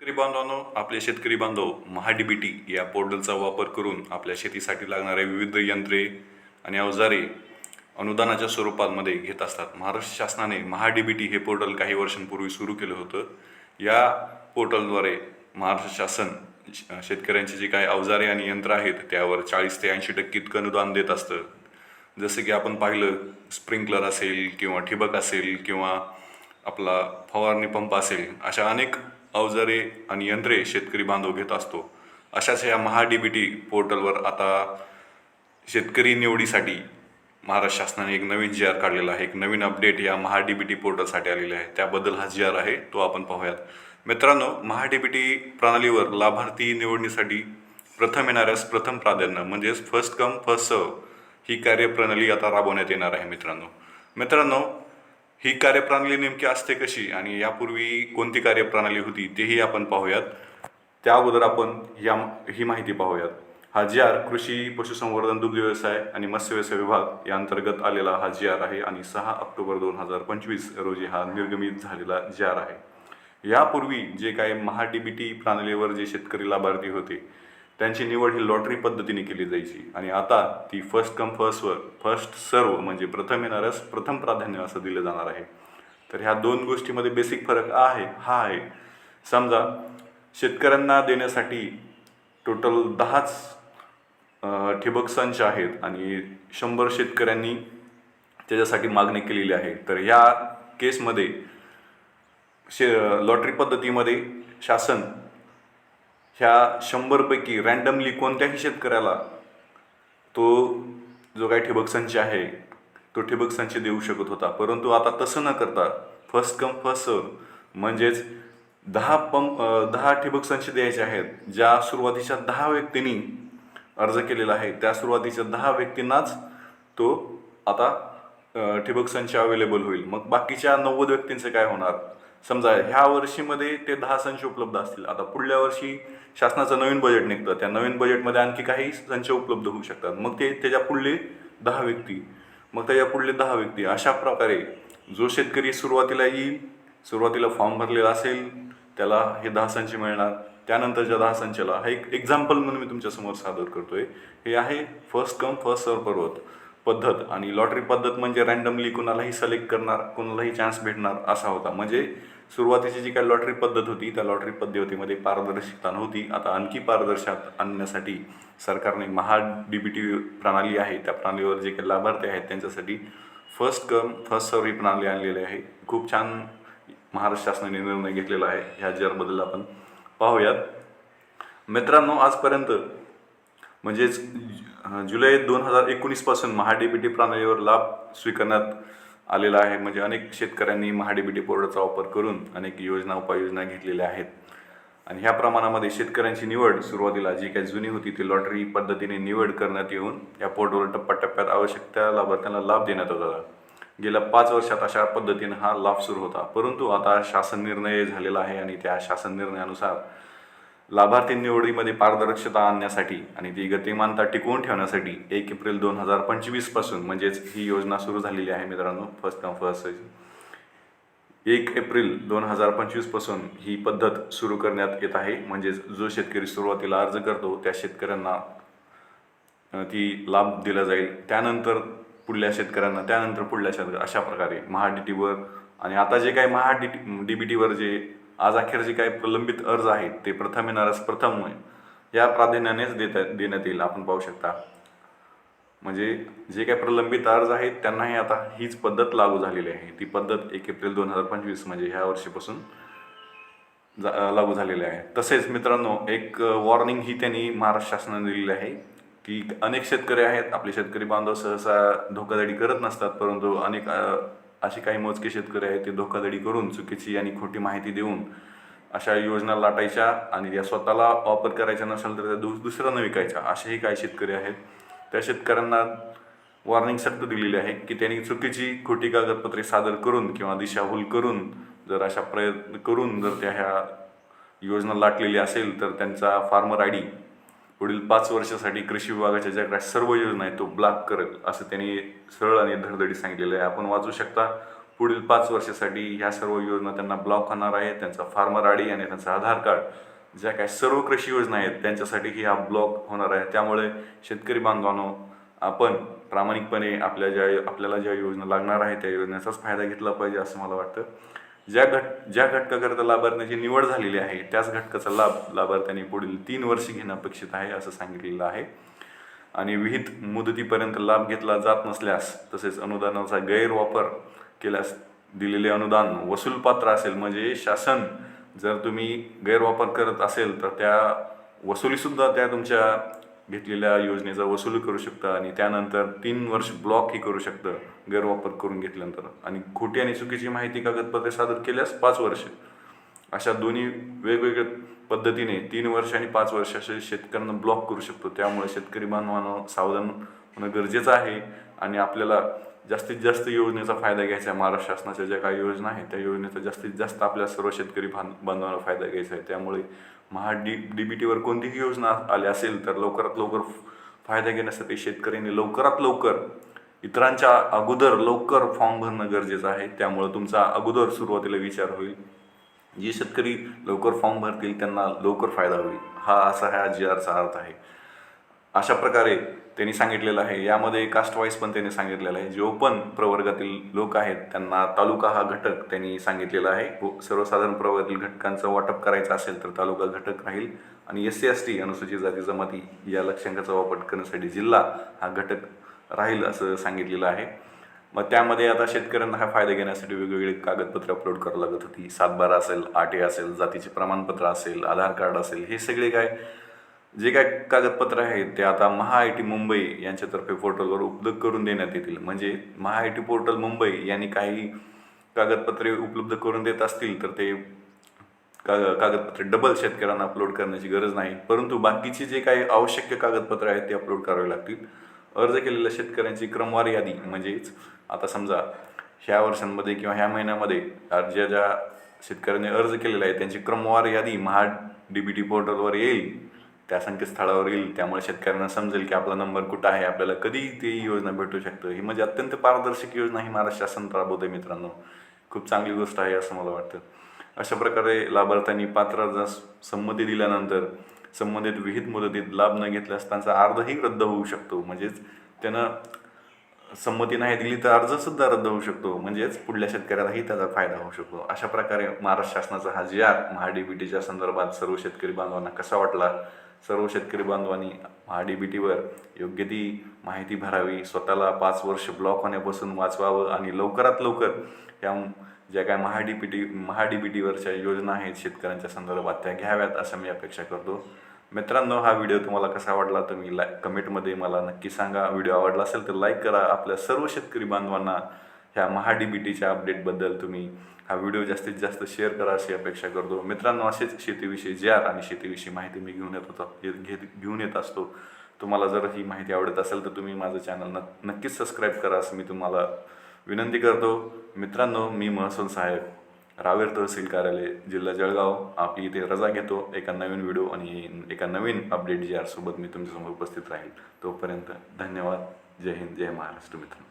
शेतकरी बांधवांनो आपले शेतकरी बांधव महाडीबीटी या पोर्टलचा वापर करून आपल्या शेतीसाठी लागणारे विविध यंत्रे आणि अवजारे अनुदानाच्या स्वरूपामध्ये घेत असतात. महाराष्ट्र शासनाने महाडीबीटी हे पोर्टल काही वर्षांपूर्वी सुरू केलं होतं. या पोर्टलद्वारे महाराष्ट्र शासन शेतकऱ्यांची जी काही अवजारे आणि यंत्र आहेत त्यावर चाळीस ते ऐंशी टक्के इतकं अनुदान देत असतं. जसं की आपण पाहिलं स्प्रिंकलर असेल किंवा ठिबक असेल किंवा आपला फवारणी पंप असेल अशा अनेक अवजारे आणि यंत्रे शेतकरी बांधव घेत असतो. अशाच या महा डी बी टी पोर्टलवर आता शेतकरी निवडीसाठी महाराष्ट्र शासनाने एक नवीन जी आर काढलेला आहे. एक नवीन अपडेट या महा डी बी टी पोर्टलसाठी आलेले आहे. त्याबद्दल हा जी आर आहे तो आपण पाहूयात. मित्रांनो महा डी बी टी प्रणालीवर लाभार्थी निवडणीसाठी प्रथम येणाऱ्यास प्रथम प्राधान्य म्हणजेच फर्स्ट कम फर्स्ट सर्व ही कार्यप्रणाली आता राबवण्यात येणार आहे मित्रांनो. मित्रांनो ही कार्यप्रणाली नेमकी असते कशी आणि यापूर्वी कोणती कार्यप्रणाली होती तेही आपण पाहूयात. त्या अगोदर आपण या ही माहिती पाहूयात. हा जी आर कृषी पशुसंवर्धन दुग्ध व्यवसाय आणि मत्स्य व्यवसाय विभाग या अंतर्गत आलेला हा जी आर आहे आणि सहा ऑक्टोबर दोन हजार पंचवीस रोजी हा निर्गमित झालेला जी आर आहे. यापूर्वी जे काही महाडीबीटी बी टी प्रणालीवर जे शेतकरी लाभार्थी होते त्यांची निवड ही लॉटरी पद्धतीने केली जायची. आणि आता ती फर्स्ट कम फर्स्टवर फर्स्ट सर्व म्हणजे प्रथम येणाऱ्यास प्रथम प्राधान्य असं दिलं जाणार आहे. तर ह्या दोन गोष्टीमध्ये बेसिक फरक आहे हा आहे. समजा शेतकऱ्यांना देण्यासाठी टोटल दहाच ठिबक संच आहेत आणि शंभर शेतकऱ्यांनी त्याच्यासाठी मागणी केलेली आहे. तर या केसमध्ये शे लॉटरी पद्धतीमध्ये शासन ह्या शंभरपैकी रँडमली कोणत्याही शेतकऱ्याला तो जो काही ठिबक संच आहे तो ठिबक संच देऊ शकत होता. परंतु आता तसं न करता फर्स्ट कम फर्स्ट सर्व म्हणजेच दहा पंप दहा ठिबक संच द्यायचे आहेत ज्या सुरुवातीच्या दहा व्यक्तींनी अर्ज केलेला आहे त्या सुरुवातीच्या दहा व्यक्तींनाच तो आता ठिबक संच अवेलेबल होईल. मग बाकीच्या नव्वद व्यक्तींचं काय होणार? समजा ह्या वर्षीमध्ये ते दहा संच उपलब्ध असतील. आता पुढल्या वर्षी शासनाचं नवीन बजेट निघतं. त्या नवीन बजेटमध्ये आणखी काही संच उपलब्ध होऊ शकतात. मग ते त्याच्या पुढले दहा व्यक्ती. मग त्याच्या पुढले दहा व्यक्ती. अशा प्रकारे जो शेतकरी सुरुवातीला येईल सुरुवातीला फॉर्म भरलेला असेल त्याला हे दहा संच मिळणार. त्यानंतरच्या दहा संचाला हा एक एक्झाम्पल म्हणून मी तुमच्यासमोर सादर करतोय. हे आहे फर्स्ट कम फर्स्ट सर्व पर्वत. पद्धत आणि लॉटरी पद्धत म्हणजे रँडमली कुणालाही सिलेक्ट करणार कुणालाही चान्स भेटणार असा होता. म्हणजे सुरुवातीची जी काही लॉटरी पद्धत होती त्या लॉटरी पद्धतीमध्ये पारदर्शकता नव्हती. आता आणखी पारदर्शक आणण्यासाठी सरकारने महा डी बी टी प्रणाली आहे. त्या प्रणालीवर जे काही लाभार्थी आहेत त्यांच्यासाठी फर्स्ट कम फर्स्ट सर्व ही प्रणाली आणलेली आहे. खूप छान महाराष्ट्र शासनाने निर्णय घेतलेला आहे. ह्या जरबद्दल आपण पाहूयात. मित्रांनो आजपर्यंत म्हणजेच जुलै दोन हजार एकोणीसपासून महाडीबीटी प्रणालीवर लाभ स्वीकारण्यात आलेला आहे. म्हणजे अनेक शेतकऱ्यांनी महाडीबीटी पोर्टलचा वापर करून अनेक योजना उपाययोजना घेतलेल्या आहेत. आणि ह्या प्रमाणामध्ये शेतकऱ्यांची निवड सुरुवातीला जी काही जुनी होती ती लॉटरी पद्धतीने निवड करण्यात येऊन या पोर्टलवर टप्प्याटप्प्यात आवश्यक त्या लाभार्थ्यांना लाभ देण्यात होता गेल्या पाच वर्षात अशा पद्धतीने हा लाभ सुरू होता. परंतु आता शासन निर्णय झालेला आहे आणि त्या शासन निर्णयानुसार लाभार्थी निवडीमध्ये पारदर्शकता आणण्यासाठी आणि ती गतिमानता टिकवून ठेवण्यासाठी एक एप्रिल दोन हजार पंचवीसपासून म्हणजेच ही योजना सुरू झालेली आहे मित्रांनो फर्स्ट कम फर्स्ट एक एप्रिल दोन हजार पंचवीसपासून ही पद्धत सुरू करण्यात येत आहे. म्हणजेच जो शेतकरी सुरुवातीला अर्ज करतो त्या शेतकऱ्यांना ती लाभ दिला जाईल. त्यानंतर पुढल्या शेतकऱ्यांना त्यानंतर पुढल्या शेतकऱ्या अशा प्रकारे महा डी टीवर आणि आता जे काही महा डी डी बी टीवर जे आज अखेर जे काही प्रलंबित अर्ज आहेत ते प्रथम येणारच प्रथम या प्राधान्यानेच देता देण्यात येईल आपण पाहू शकता. म्हणजे जे काही प्रलंबित अर्ज आहेत त्यांनाही आता हीच पद्धत लागू झालेली आहे. ती पद्धत एक एप्रिल दोन हजार पंचवीस म्हणजे ह्या वर्षीपासून जा लागू झालेली आहे. तसेच मित्रांनो एक वॉर्निंग ही त्यांनी महाराष्ट्र शासनाने दिलेली आहे की अनेक शेतकरी आहेत आपले शेतकरी बांधव सहसा धोकाधडी करत नसतात परंतु अनेक असे काही मोजके शेतकरी आहेत ते धोकाधडी करून चुकीची आणि खोटी माहिती देऊन अशा योजना लाटायच्या आणि त्या स्वतःला वापर करायच्या नसेल तर त्या दुस दुसऱ्यांना विकायच्या असेही काही शेतकरी आहेत. त्या शेतकऱ्यांना वॉर्निंग सक्त दिलेली आहे की त्यांनी चुकीची खोटी कागदपत्रे सादर करून किंवा दिशाभूल करून जर अशा प्रयत्न करून जर त्या ह्या योजना लाटलेली असेल तर त्यांचा फार्मर आय डी पुढील पाच वर्षासाठी कृषी विभागाच्या ज्या काही सर्व योजना आहेत तो ब्लॉक करेल असं त्यांनी सरळ आणि धडधडी सांगितलेलं आहे. आपण वाचू शकता पुढील पाच वर्षासाठी ह्या सर्व योजना त्यांना ब्लॉक होणार आहे. त्यांचा फार्मर आय आणि त्यांचं आधार कार्ड ज्या काय सर्व कृषी योजना आहेत त्यांच्यासाठी ही हा ब्लॉक होणार आहे. त्यामुळे शेतकरी बांधवांनो आपण प्रामाणिकपणे आपल्या ज्या आपल्याला ज्या योजना लागणार आहे त्या योजनेचाच फायदा घेतला पाहिजे असं मला वाटतं. ज्या घट ज्या घटकाकरिता लाभार्थ्याची निवड झालेली आहे त्याच घटकाचा लाभ लाभार्थ्यांनी पुढील तीन वर्षे घेणं अपेक्षित आहे असं सांगितलेलं आहे. आणि विहित मुदतीपर्यंत लाभ घेतला जात नसल्यास तसेच अनुदानाचा गैरवापर केल्यास दिलेले अनुदान वसूलपात्र असेल म्हणजे शासन जर तुम्ही गैरवापर करत असेल तर त्या वसुलीसुद्धा त्या तुमच्या घेतलेल्या योजनेचा वसूल करू शकतं आणि त्यानंतर तीन वर्ष ब्लॉकही करू शकतं गैरवापर करून घेतल्यानंतर. आणि खोटी आणि चुकीची माहिती कागदपत्रे सादर केल्यास पाच वर्ष. अशा दोन्ही वेगवेगळ्या पद्धतीने तीन वर्ष आणि पाच वर्ष असे शेतकऱ्यांना ब्लॉक करू शकतो. त्यामुळे शेतकरी बांधवांना सावधान होणं गरजेचं आहे आणि आपल्याला जास्तीत जास्त योजनेचा फायदा घ्यायचा आहे. महाराष्ट्र शासनाच्या ज्या काही योजना आहेत त्या योजनेचा जास्तीत जास्त आपल्या सर्व शेतकरी बांध बांधवांना फायदा घ्यायचा आहे. त्यामुळे महा डी डी बी टीवर कोणतीही योजना आली असेल तर लवकरात लवकर फायदा घेण्यासाठी शेतकऱ्यांनी लवकरात लवकर इतरांच्या अगोदर लवकर फॉर्म भरणं गरजेचं आहे. त्यामुळं तुमचा अगोदर सुरुवातीला विचार होईल. जे शेतकरी लवकर फॉर्म भरतील त्यांना लवकर फायदा होईल. हा असा ह्या जी आरचा अर्थ आहे. अशा प्रकारे त्यांनी सांगितलेलं आहे. यामध्ये कास्ट वाईज पण त्यांनी सांगितलेलं आहे. जो पण प्रवर्गातील लोक आहेत त्यांना तालुका हा घटक त्यांनी सांगितलेला आहे. हो, सर्वसाधारण प्रवर्गातील घटकांचं वाटप करायचं असेल तर तालुका घटक राहील. आणि एस सी एस टी अनुसूचित जाती जमाती या लक्ष्यांकाचा वापर करण्यासाठी जिल्हा हा घटक राहील असं सांगितलेलं आहे. मग त्यामध्ये आता शेतकऱ्यांना हा फायदा घेण्यासाठी वेगवेगळे कागदपत्रे अपलोड करावं लागत होती. सातबारा असेल आटे असेल जातीचे प्रमाणपत्र असेल आधार कार्ड असेल हे सगळे काय जे काय कागदपत्र आहेत ते आता महा आय टी मुंबई यांच्यातर्फे पोर्टलवर उपलब्ध करून देण्यात येतील. म्हणजे Maha I T portal Mumbai यांनी काही कागदपत्रे उपलब्ध करून देत असतील तर ते का कागदपत्रे डबल शेतकऱ्यांना अपलोड करण्याची गरज नाही. परंतु बाकीचे जे काही आवश्यक कागदपत्रे आहेत ते अपलोड करावे लागतील. अर्ज केलेल्या शेतकऱ्यांची क्रमवार यादी म्हणजेच आता समजा ह्या वर्षांमध्ये किंवा ह्या महिन्यामध्ये ज्या ज्या शेतकऱ्यांनी अर्ज केलेला आहे त्यांची क्रमवार यादी महा डी बी टी पोर्टलवर येईल. त्या संकेतस्थळावर येईल त्यामुळे शेतकऱ्यांना समजेल की आपला नंबर कुठं आहे आपल्याला कधी ती योजना भेटू शकतं. ही म्हणजे अत्यंत पारदर्शक योजना ही महाराष्ट्र शासन राबवते मित्रांनो. खूप चांगली गोष्ट आहे असं मला वाटतं. अशा प्रकारे लाभार्थ्यांनी पात्र अर्जास संमती दिल्यानंतर संबंधित विहित मुदतीत लाभ न घेतल्यास त्यांचा अर्जही रद्द होऊ शकतो. म्हणजेच त्यानं संमती नाही दिली तर अर्जसुद्धा रद्द होऊ शकतो. म्हणजेच पुढल्या शेतकऱ्यालाही त्याचा फायदा होऊ शकतो. अशा प्रकारे महाराष्ट्र शासनाचा हा जी आर महाडीबीटीच्या संदर्भात सर्व शेतकरी बांधवांना कसा वाटला? सर्व शेतकरी बांधवांनी महा डी बी टीवर योग्य ती माहिती भरावी स्वतःला पाच वर्ष ब्लॉक होण्यापासून वाचवावं आणि लवकरात लवकर या ज्या काय Maha D P T Maha D B टीवरच्या योजना आहेत शेतकऱ्यांच्या संदर्भात त्या घ्याव्यात असं मी अपेक्षा करतो. मित्रांनो हा व्हिडिओ तुम्हाला कसा वाटला तुम्ही लाय कमेंटमध्ये मला नक्की सांगा. व्हिडिओ आवडला असेल तर लाईक करा. आपल्या सर्व शेतकरी बांधवांना ह्या महा डी टीच्या अपडेटबद्दल तुम्ही हा व्हिडिओ जास्तीत जास्त शेअर करा अशी अपेक्षा करतो. मित्रांनो असेच शेतीविषयी जे आर आणि शेतीविषयी माहिती मी घेऊन येत होतो घेत घेऊन येत असतो. तुम्हाला जर ही माहिती आवडत असेल तर तुम्ही माझं चॅनल न नक्कीच सबस्क्राईब करा असं मी तुम्हाला विनंती करतो. मित्रांनो मी महसूल साहेब रावेर तहसील कार्यालय जिल्हा जळगाव. आपली इथे रजा घेतो. एका नवीन व्हिडिओ आणि एका नवीन अपडेट जी आरसोबत मी तुमच्यासमोर उपस्थित राहील. तोपर्यंत धन्यवाद. जय हिंद जय महाराष्ट्र मित्रांनो.